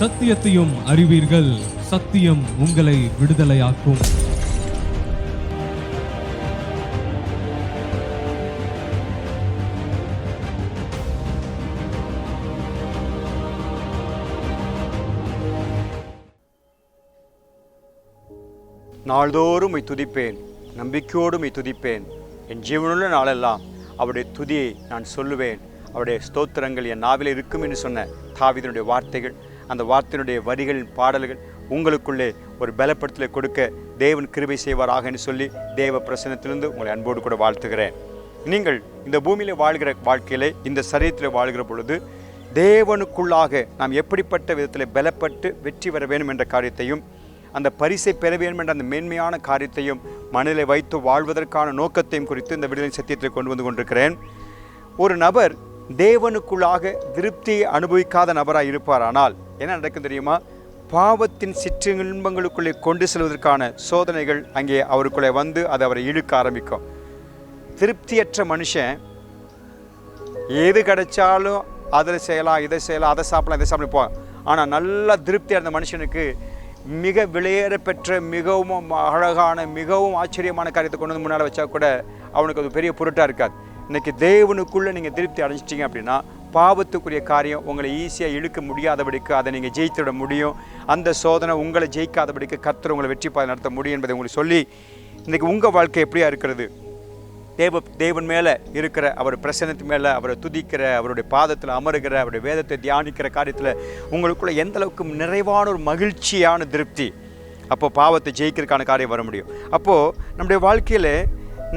சத்தியத்தையும் அறிவீர்கள். சத்தியம் உங்களை விடுதலையாக்கும். நாள்தோறும் உம்மை துதிப்பேன். நம்பிக்கையோடு உம்மை துதிப்பேன். என் ஜீவனுள்ள நாளெல்லாம் அவருடைய துதியை நான் சொல்லுவேன். அவருடைய ஸ்தோத்திரங்கள் என் நாவில் இருக்கும் என்று சொன்ன தாவிதனுடைய வார்த்தைகள். அந்த வார்த்தையினுடைய வரிகளின் பாடல்கள் உங்களுக்குள்ளே ஒரு பலப்படுத்தலை கொடுக்க தேவன் கிருபை செய்வாராக என்று சொல்லி தேவ பிரசனத்திலிருந்து உங்களை அன்போடு கூட வாழ்த்துகிறேன். நீங்கள் இந்த பூமியில் வாழ்கிற வாழ்க்கையிலே இந்த சரீரத்தில் வாழ்கிற பொழுது தேவனுக்குள்ளாக நாம் எப்படிப்பட்ட விதத்தில் பலப்பட்டு வெற்றி பெற வேண்டும் என்ற காரியத்தையும் அந்த பரிசை பெற வேண்டும் என்ற அந்த மேன்மையான காரியத்தையும் மனதில் வைத்து வாழ்வதற்கான நோக்கத்தையும் குறித்து இந்த விடுதலை சத்தியத்தில் கொண்டு வந்து கொண்டிருக்கிறேன். ஒரு நபர் தேவனுக்குள்ளாக திருப்தியை அனுபவிக்காத நபராக இருப்பாரானால் என்ன நடக்கும் தெரியுமா? பாவத்தின் சிற்றின்பங்களுக்குள்ளே கொண்டு செல்வதற்கான சோதனைகள் அங்கே அவருக்குள்ளே வந்து அது அவரை இழுக்க ஆரம்பிக்கும். திருப்தியற்ற மனுஷன் எது கிடைச்சாலும் அதில் செய்யலாம் இதை செய்யலாம் அதை சாப்பிடலாம் இதை சாப்பிட ஆனால் நல்லா திருப்தியாக இருந்த மனுஷனுக்கு மிக விலையேற பெற்ற மிகவும் அழகான மிகவும் ஆச்சரியமான காரியத்தை கொண்டு வந்து முன்னால் வச்சா கூட அவனுக்கு அது பெரிய பொருட்டாக இருக்காது. இன்றைக்கி தேவனுக்குள்ளே நீங்கள் திருப்தி அடைஞ்சிட்டீங்க அப்படின்னா பாவத்துக்குரிய காரியம் உங்களை ஈஸியாக இழுக்க முடியாதபடிக்கு அதை நீங்கள் ஜெயித்துவிட முடியும். அந்த சோதனை உங்களை ஜெயிக்காதபடிக்கு கர்த்தர் உங்களை வெற்றி பாதை நடத்த முடியும் என்பதை உங்களுக்கு சொல்லி இன்றைக்கி உங்கள் வாழ்க்கை எப்படியா இருக்கிறது? தேவ தேவன் மேலே இருக்கிற அவர் பிரசனத்து மேலே அவரை துதிக்கிற அவருடைய பாதத்தில் அமருகிற அவருடைய வேதத்தை தியானிக்கிற காரியத்தில் உங்களுக்குள்ள எந்த அளவுக்கு நிறைவான ஒரு மகிழ்ச்சியான திருப்தி அப்போ பாவத்தை ஜெயிக்கிறதுக்கான காரியம் வர முடியும். அப்போது நம்முடைய வாழ்க்கையில்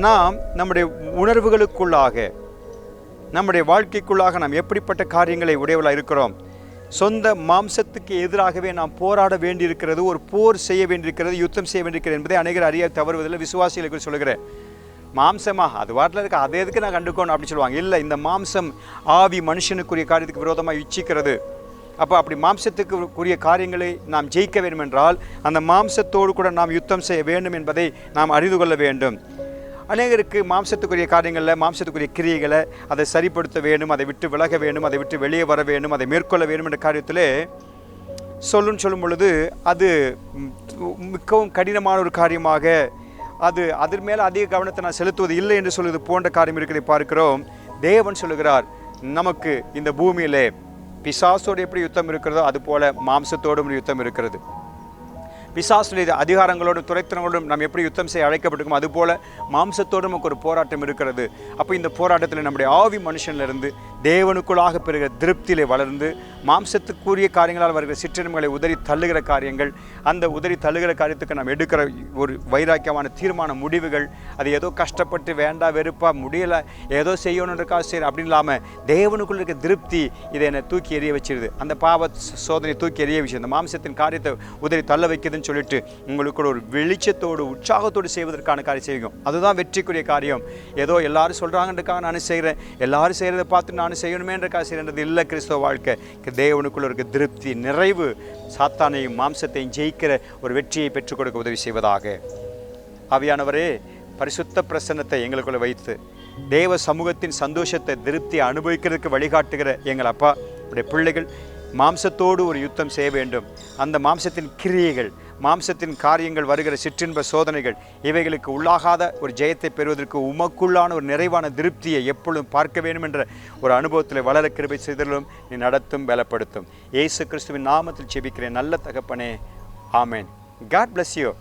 நாம் நம்முடைய உணர்வுகளுக்குள்ளாக நம்முடைய வாழ்க்கைக்குள்ளாக நாம் எப்படிப்பட்ட காரியங்களை உடையவளாக இருக்கிறோம்? சொந்த மாம்சத்துக்கு எதிராகவே நாம் போராட வேண்டியிருக்கிறது ஒரு போர் செய்ய வேண்டியிருக்கிறது யுத்தம் செய்ய வேண்டியிருக்கிறது என்பதை அநேகர் அறிய தவறுவதில் விசுவாசிகளுக்கு சொல்கிறேன் மாம்சமா? அது வாட்டில் இருக்க அதை எதுக்கு நான் கண்டுக்கணும் அப்படின்னு சொல்லுவாங்க. இல்லை இந்த மாம்சம் ஆவி மனுஷனுக்குரிய காரியத்துக்கு விரோதமாக இச்சிக்கிறது அப்போ அப்படி மாம்சத்துக்குரிய காரியங்களை நாம் ஜெயிக்க வேண்டும் என்றால் அந்த மாம்சத்தோடு கூட நாம் யுத்தம் செய்ய வேண்டும் என்பதை நாம் அறிந்து கொள்ள வேண்டும். அநேகருக்கு மாம்சத்துக்குரிய காரியங்களில் மாம்சத்துக்குரிய கிரியைகளை அதை சரிப்படுத்த வேண்டும் அதை விட்டு விலக வேண்டும் அதை விட்டு வெளியே வர வேண்டும் அதை மேற்கொள்ள வேண்டும் என்ற காரியத்தில் சொல்லுன்னு சொல்லும் பொழுது அது மிகவும் கடினமான ஒரு காரியமாக அது அதன் மேலே அதிக கவனத்தை நான் செலுத்துவது இல்லை என்று சொல்வது போன்ற காரியம் இருக்கிறதை பார்க்கிறோம். தேவன் சொல்லுகிறார் நமக்கு இந்த பூமியிலே பிசாசோடு எப்படி யுத்தம் இருக்கிறதோ அது போல மாம்சத்தோடும் ஒரு யுத்தம் இருக்கிறது. பிசாசுடைய அதிகாரங்களோடும் துறைத்தனங்களோடும் நாம் எப்படி யுத்தம் செய்ய அழைக்கப்பட்டிருக்கோம் அதுபோல மாம்சத்தோடு நமக்கு ஒரு போராட்டம் இருக்கிறது. அப்போ இந்த போராட்டத்தில் நம்முடைய ஆவி மனுஷனிலிருந்து தேவனுக்குள்ளாக பெறுகிற திருப்தியிலே வளர்ந்து மாம்சத்துக்குரிய காரியங்களால் வருகிற சிற்றினங்களை உதறி தள்ளுகிற காரியங்கள் அந்த உதறி தள்ளுகிற காரியத்துக்கு நாம் எடுக்கிற ஒரு வைராக்கியமான தீர்மான முடிவுகள் அது ஏதோ கஷ்டப்பட்டு வேண்டா வெறுப்பா முடியலை ஏதோ செய்யணுன்றக்கா சரி அப்படின்னு இல்லாமல் தேவனுக்குள்ள இருக்க திருப்தி இதை என்னை தூக்கி எறிய வச்சிருது. அந்த பாவ சோதனை தூக்கி எறிய வச்சு அந்த மாம்சத்தின் காரியத்தை உதறி தள்ள வைக்குதுன்னு சொல்லிட்டு உங்களுக்குள்ள ஒரு வெளிச்சத்தோடு உற்சாகத்தோடு செய்வதற்கான காரியம் செய்யும் அதுதான் வெற்றிக்குரிய காரியம். ஏதோ எல்லாரும் சொல்கிறாங்கன்றக்காக நான் செய்கிறேன் எல்லாரும் செய்கிறத பார்த்து நான் செய்யணுமேன்றக்காக செய்கிறது இல்லை கிறிஸ்தவ வாழ்க்கை. தேவனுக்குள்ள இருக்க திருப்தி நிறைவு சாத்தானையும் மாம்சத்தையும் ஜெயிக்கிற ஒரு வெற்றியை பெற்றுக் கொடுக்க உதவி செய்வதாக. ஆவியானவரே பரிசுத்த பிரசன்னத்தை எங்களுக்குள்ள வைத்து தேவ சமூகத்தின் சந்தோஷத்தை திருப்தி அனுபவிக்கிறதுக்கு வழிகாட்டுகிற எங்கள் அப்பா உடைய பிள்ளைகள் மாம்சத்தோடு ஒரு யுத்தம் செய்ய வேண்டும். அந்த மாம்சத்தின் கிரியைகள் மாம்சத்தின் காரியங்கள் வருகிற சிற்றின்ப சோதனைகள் இவைகளுக்கு உள்ளாகாத ஒரு ஜெயத்தை பெறுவதற்கு உமக்குள்ளான ஒரு நிறைவான திருப்தியை எப்பொழுதும் பார்க்க வேண்டும் என்ற ஒரு அனுபவத்தில் வளர கிருபை செய்தலும் நீ நடத்தும் பலப்படுத்தும். இயேசு கிறிஸ்துவின் நாமத்தில் செபிக்கிறேன் நல்ல தகப்பனே. ஆமேன். God bless you